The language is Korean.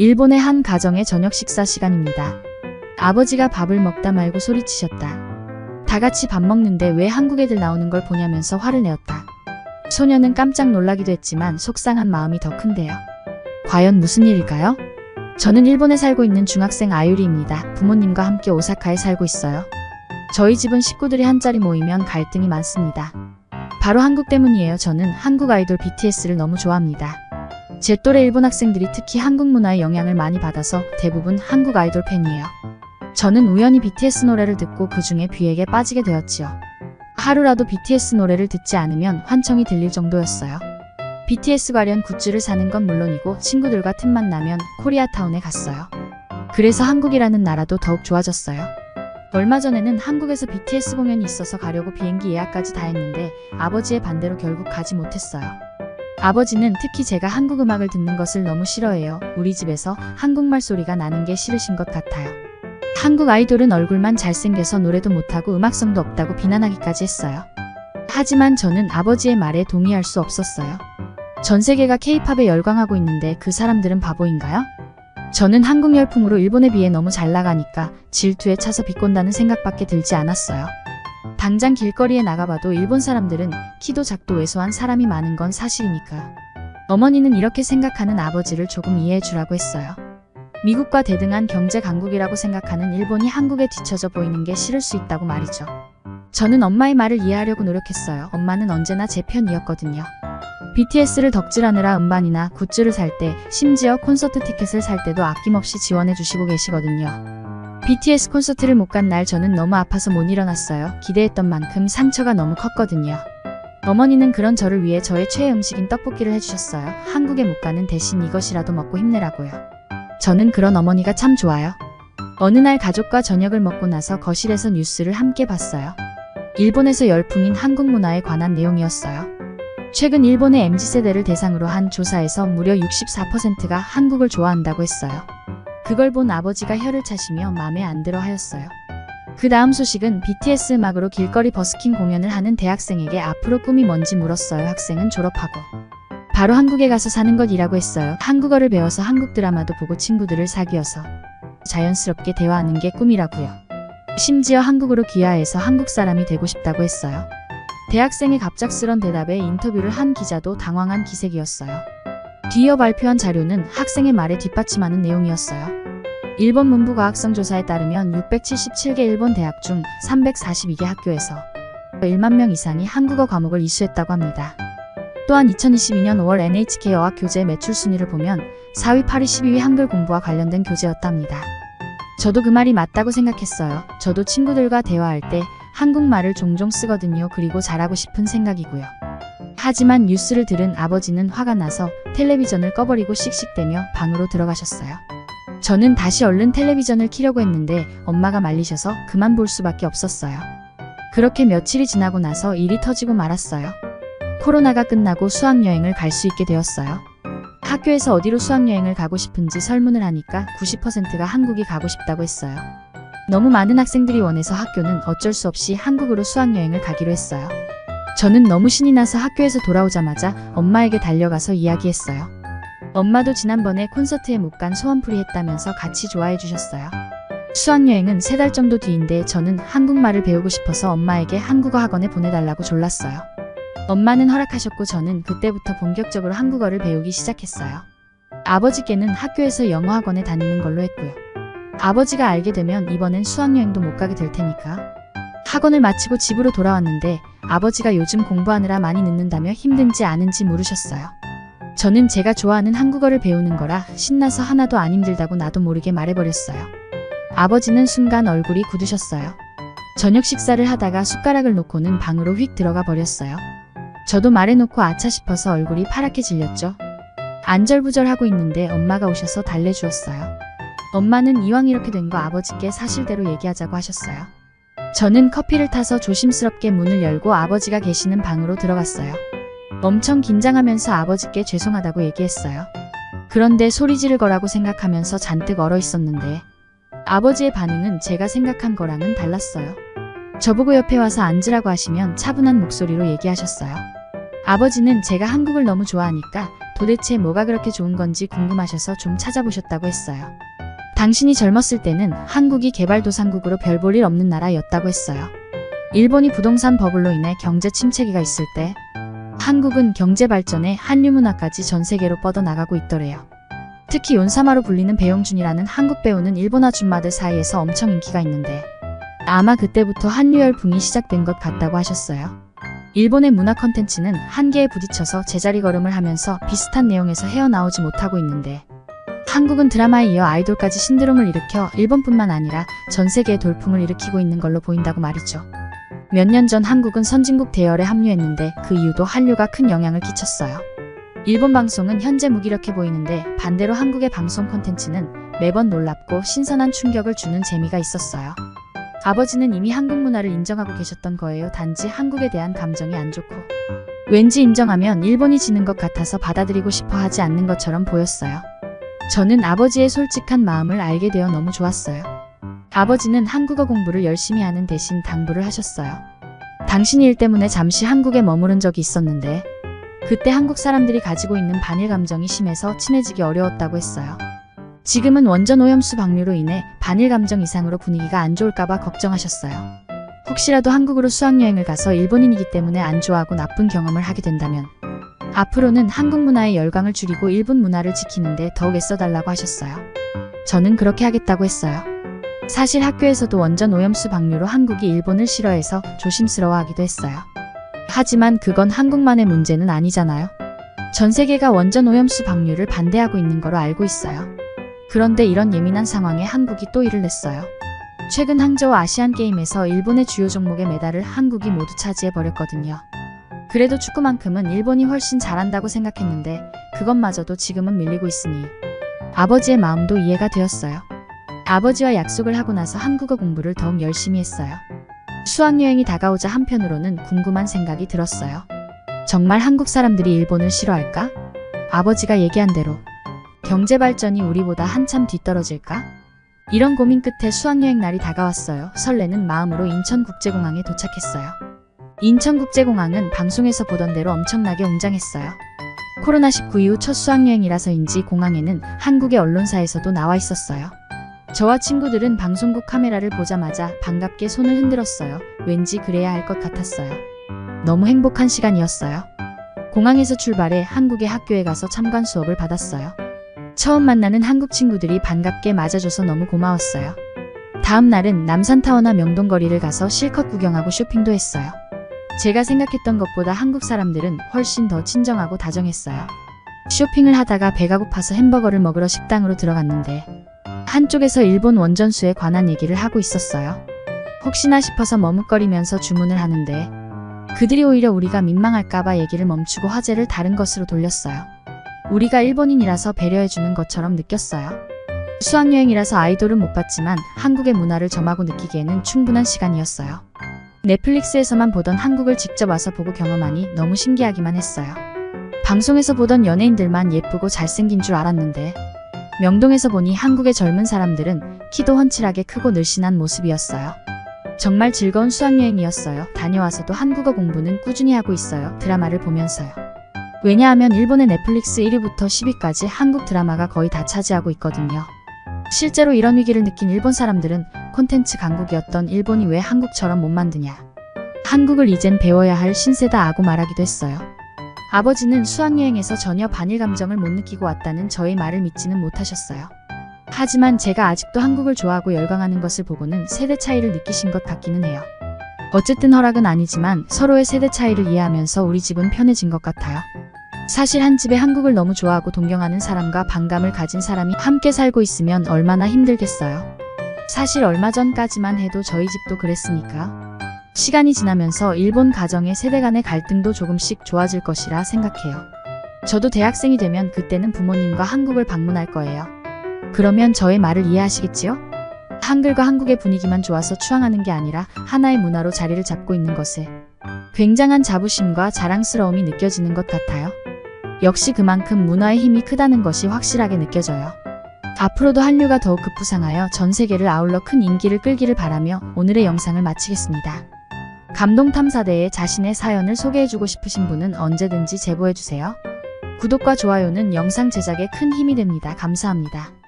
일본의 한 가정의 저녁 식사 시간입니다. 아버지가 밥을 먹다 말고 소리치셨다. 다 같이 밥 먹는데 왜 한국 애들 나오는 걸 보냐면서 화를 내었다. 소녀는 깜짝 놀라기도 했지만 속상한 마음이 더 큰데요. 과연 무슨 일일까요? 저는 일본에 살고 있는 중학생 아유리입니다. 부모님과 함께 오사카에 살고 있어요. 저희 집은 식구들이 한 자리 모이면 갈등이 많습니다. 바로 한국 때문이에요. 저는 한국 아이돌 BTS를 너무 좋아합니다. 제 또래 일본 학생들이 특히 한국 문화의 영향을 많이 받아서 대부분 한국 아이돌 팬이에요. 저는 우연히 BTS 노래를 듣고 그 중에 뷔에게 빠지게 되었지요. 하루라도 BTS 노래를 듣지 않으면 환청이 들릴 정도였어요. BTS 관련 굿즈를 사는 건 물론이고 친구들과 틈만 나면 코리아타운에 갔어요. 그래서 한국이라는 나라도 더욱 좋아졌어요. 얼마 전에는 한국에서 BTS 공연이 있어서 가려고 비행기 예약까지 다 했는데 아버지의 반대로 결국 가지 못했어요. 아버지는 특히 제가 한국 음악을 듣는 것을 너무 싫어해요. 우리 집에서 한국말 소리가 나는 게 싫으신 것 같아요. 한국 아이돌은 얼굴만 잘생겨서 노래도 못하고 음악성도 없다고 비난하기까지 했어요. 하지만 저는 아버지의 말에 동의할 수 없었어요. 전 세계가 케이팝에 열광하고 있는데 그 사람들은 바보인가요? 저는 한국 열풍으로 일본에 비해 너무 잘 나가니까 질투에 차서 비꼰다는 생각밖에 들지 않았어요. 당장 길거리에 나가봐도 일본 사람들은 키도 작도 왜소한 사람이 많은 건 사실이니까. 어머니는 이렇게 생각하는 아버지를 조금 이해해 주라고 했어요. 미국과 대등한 경제 강국이라고 생각하는 일본이 한국에 뒤처져 보이는 게 싫을 수 있다고 말이죠. 저는 엄마의 말을 이해하려고 노력했어요. 엄마는 언제나 제 편이었거든요. BTS를 덕질하느라 음반이나 굿즈를 살 때, 심지어 콘서트 티켓을 살 때도 아낌없이 지원해 주시고 계시거든요. BTS 콘서트를 못 간 날 저는 너무 아파서 못 일어났어요. 기대했던 만큼 상처가 너무 컸거든요. 어머니는 그런 저를 위해 저의 최애 음식인 떡볶이를 해주셨어요. 한국에 못 가는 대신 이것이라도 먹고 힘내라고요. 저는 그런 어머니가 참 좋아요. 어느 날 가족과 저녁을 먹고 나서 거실에서 뉴스를 함께 봤어요. 일본에서 열풍인 한국 문화에 관한 내용이었어요. 최근 일본의 MZ세대를 대상으로 한 조사에서 무려 64%가 한국을 좋아한다고 했어요. 그걸 본 아버지가 혀를 차시며 마음에 안 들어 하였어요. 그 다음 소식은 BTS 음악으로 길거리 버스킹 공연을 하는 대학생에게 앞으로 꿈이 뭔지 물었어요. 학생은 졸업하고. 바로 한국에 가서 사는 것이라고 했어요. 한국어를 배워서 한국 드라마도 보고 친구들을 사귀어서 자연스럽게 대화하는 게 꿈이라고요. 심지어 한국으로 귀화해서 한국 사람이 되고 싶다고 했어요. 대학생의 갑작스런 대답에 인터뷰를 한 기자도 당황한 기색이었어요. 뒤이어 발표한 자료는 학생의 말에 뒷받침하는 내용이었어요. 일본 문부과학성 조사에 따르면 677개 일본 대학 중 342개 학교에서 1만 명 이상이 한국어 과목을 이수했다고 합니다. 또한 2022년 5월 NHK 어학 교재 매출 순위를 보면 4위, 8위, 12위 한글 공부와 관련된 교재였답니다. 저도 그 말이 맞다고 생각했어요. 저도 친구들과 대화할 때 한국말을 종종 쓰거든요. 그리고 잘하고 싶은 생각이고요. 하지만 뉴스를 들은 아버지는 화가 나서 텔레비전을 꺼버리고 씩씩대며 방으로 들어가셨어요. 저는 다시 얼른 텔레비전을 키려고 했는데 엄마가 말리셔서 그만 볼 수밖에 없었어요. 그렇게 며칠이 지나고 나서 일이 터지고 말았어요. 코로나가 끝나고 수학여행을 갈 수 있게 되었어요. 학교에서 어디로 수학여행을 가고 싶은지 설문을 하니까 90%가 한국이 가고 싶다고 했어요. 너무 많은 학생들이 원해서 학교는 어쩔 수 없이 한국으로 수학여행을 가기로 했어요. 저는 너무 신이 나서 학교에서 돌아오자마자 엄마에게 달려가서 이야기했어요. 엄마도 지난번에 콘서트에 못 간 소원풀이 했다면서 같이 좋아해 주셨어요. 수학여행은 세 달 정도 뒤인데 저는 한국말을 배우고 싶어서 엄마에게 한국어 학원에 보내달라고 졸랐어요. 엄마는 허락하셨고 저는 그때부터 본격적으로 한국어를 배우기 시작했어요. 아버지께는 학교에서 영어 학원에 다니는 걸로 했고요. 아버지가 알게 되면 이번엔 수학여행도 못 가게 될 테니까. 학원을 마치고 집으로 돌아왔는데 아버지가 요즘 공부하느라 많이 늦는다며 힘든지 아는지 물으셨어요. 저는 제가 좋아하는 한국어를 배우는 거라 신나서 하나도 안 힘들다고 나도 모르게 말해버렸어요. 아버지는 순간 얼굴이 굳으셨어요. 저녁 식사를 하다가 숟가락을 놓고는 방으로 휙 들어가 버렸어요. 저도 말해놓고 아차 싶어서 얼굴이 파랗게 질렸죠. 안절부절하고 있는데 엄마가 오셔서 달래주었어요. 엄마는 이왕 이렇게 된 거 아버지께 사실대로 얘기하자고 하셨어요. 저는 커피를 타서 조심스럽게 문을 열고 아버지가 계시는 방으로 들어갔어요. 엄청 긴장하면서 아버지께 죄송하다고 얘기했어요. 그런데 소리 지를 거라고 생각하면서 잔뜩 얼어 있었는데 아버지의 반응은 제가 생각한 거랑은 달랐어요. 저보고 옆에 와서 앉으라고 하시면 차분한 목소리로 얘기하셨어요. 아버지는 제가 한국을 너무 좋아하니까 도대체 뭐가 그렇게 좋은 건지 궁금하셔서 좀 찾아보셨다고 했어요. 당신이 젊었을 때는 한국이 개발도상국으로 별 볼 일 없는 나라였다고 했어요. 일본이 부동산 버블로 인해 경제 침체기가 있을 때 한국은 경제 발전에 한류 문화까지 전 세계로 뻗어나가고 있더래요. 특히 윤사마로 불리는 배용준이라는 한국 배우는 일본 아줌마들 사이에서 엄청 인기가 있는데 아마 그때부터 한류 열풍이 시작된 것 같다고 하셨어요. 일본의 문화 컨텐츠는 한계에 부딪혀서 제자리 걸음을 하면서 비슷한 내용에서 헤어나오지 못하고 있는데 한국은 드라마에 이어 아이돌까지 신드롬을 일으켜 일본뿐만 아니라 전 세계에 돌풍을 일으키고 있는 걸로 보인다고 말이죠. 몇 년 전 한국은 선진국 대열에 합류했는데 그 이유도 한류가 큰 영향을 끼쳤어요. 일본 방송은 현재 무기력해 보이는데 반대로 한국의 방송 콘텐츠는 매번 놀랍고 신선한 충격을 주는 재미가 있었어요. 아버지는 이미 한국 문화를 인정하고 계셨던 거예요. 단지 한국에 대한 감정이 안 좋고 왠지 인정하면 일본이 지는 것 같아서 받아들이고 싶어 하지 않는 것처럼 보였어요. 저는 아버지의 솔직한 마음을 알게 되어 너무 좋았어요. 아버지는 한국어 공부를 열심히 하는 대신 당부를 하셨어요. 당신 일 때문에 잠시 한국에 머무른 적이 있었는데 그때 한국 사람들이 가지고 있는 반일 감정이 심해서 친해지기 어려웠다고 했어요. 지금은 원전 오염수 방류로 인해 반일 감정 이상으로 분위기가 안 좋을까봐 걱정하셨어요. 혹시라도 한국으로 수학여행을 가서 일본인이기 때문에 안 좋아하고 나쁜 경험을 하게 된다면 앞으로는 한국 문화의 열광을 줄이고 일본 문화를 지키는데 더욱 애써달라고 하셨어요. 저는 그렇게 하겠다고 했어요. 사실 학교에서도 원전 오염수 방류로 한국이 일본을 싫어해서 조심스러워하기도 했어요. 하지만 그건 한국만의 문제는 아니잖아요. 전 세계가 원전 오염수 방류를 반대하고 있는 거로 알고 있어요. 그런데 이런 예민한 상황에 한국이 또 일을 냈어요. 최근 항저우 아시안 게임에서 일본의 주요 종목의 메달을 한국이 모두 차지해 버렸거든요. 그래도 축구만큼은 일본이 훨씬 잘한다고 생각했는데 그것마저도 지금은 밀리고 있으니 아버지의 마음도 이해가 되었어요. 아버지와 약속을 하고 나서 한국어 공부를 더욱 열심히 했어요. 수학여행이 다가오자 한편으로는 궁금한 생각이 들었어요. 정말 한국 사람들이 일본을 싫어할까? 아버지가 얘기한 대로 경제 발전이 우리보다 한참 뒤떨어질까? 이런 고민 끝에 수학여행 날이 다가왔어요. 설레는 마음으로 인천국제공항에 도착했어요. 인천국제공항은 방송에서 보던 대로 엄청나게 웅장했어요. 코로나19 이후 첫 수학여행이라서인지 공항에는 한국의 언론사에서도 나와 있었어요. 저와 친구들은 방송국 카메라를 보자마자 반갑게 손을 흔들었어요. 왠지 그래야 할 것 같았어요. 너무 행복한 시간이었어요. 공항에서 출발해 한국의 학교에 가서 참관 수업을 받았어요. 처음 만나는 한국 친구들이 반갑게 맞아줘서 너무 고마웠어요. 다음 날은 남산타워나 명동거리를 가서 실컷 구경하고 쇼핑도 했어요. 제가 생각했던 것보다 한국 사람들은 훨씬 더 친정하고 다정했어요. 쇼핑을 하다가 배가 고파서 햄버거를 먹으러 식당으로 들어갔는데 한쪽에서 일본 원전수에 관한 얘기를 하고 있었어요. 혹시나 싶어서 머뭇거리면서 주문을 하는데 그들이 오히려 우리가 민망할까봐 얘기를 멈추고 화제를 다른 것으로 돌렸어요. 우리가 일본인이라서 배려해주는 것처럼 느꼈어요. 수학여행이라서 아이돌은 못 봤지만 한국의 문화를 점하고 느끼기에는 충분한 시간이었어요. 넷플릭스에서만 보던 한국을 직접 와서 보고 경험하니 너무 신기하기만 했어요. 방송에서 보던 연예인들만 예쁘고 잘생긴 줄 알았는데 명동에서 보니 한국의 젊은 사람들은 키도 훤칠하게 크고 늘씬한 모습이었어요. 정말 즐거운 수학여행이었어요. 다녀와서도 한국어 공부는 꾸준히 하고 있어요. 드라마를 보면서요. 왜냐하면 일본의 넷플릭스 1위부터 10위까지 한국 드라마가 거의 다 차지하고 있거든요. 실제로 이런 위기를 느낀 일본 사람들은 콘텐츠 강국이었던 일본이 왜 한국처럼 못 만드냐. 한국을 이젠 배워야 할 신세다 하고 말하기도 했어요. 아버지는 수학여행에서 전혀 반일 감정을 못 느끼고 왔다는 저의 말을 믿지는 못하셨어요. 하지만 제가 아직도 한국을 좋아하고 열광하는 것을 보고는 세대 차이를 느끼신 것 같기는 해요. 어쨌든 허락은 아니지만 서로의 세대 차이를 이해하면서 우리 집은 편해진 것 같아요. 사실 한 집에 한국을 너무 좋아하고 동경하는 사람과 반감을 가진 사람이 함께 살고 있으면 얼마나 힘들겠어요. 사실 얼마 전까지만 해도 저희 집도 그랬으니까. 시간이 지나면서 일본 가정의 세대 간의 갈등도 조금씩 좋아질 것이라 생각해요. 저도 대학생이 되면 그때는 부모님과 한국을 방문할 거예요. 그러면 저의 말을 이해하시겠지요? 한글과 한국의 분위기만 좋아서 추앙하는 게 아니라 하나의 문화로 자리를 잡고 있는 것에 굉장한 자부심과 자랑스러움이 느껴지는 것 같아요. 역시 그만큼 문화의 힘이 크다는 것이 확실하게 느껴져요. 앞으로도 한류가 더욱 급부상하여 전 세계를 아울러 큰 인기를 끌기를 바라며 오늘의 영상을 마치겠습니다. 감동탐사대에 자신의 사연을 소개해주고 싶으신 분은 언제든지 제보해주세요. 구독과 좋아요는 영상 제작에 큰 힘이 됩니다. 감사합니다.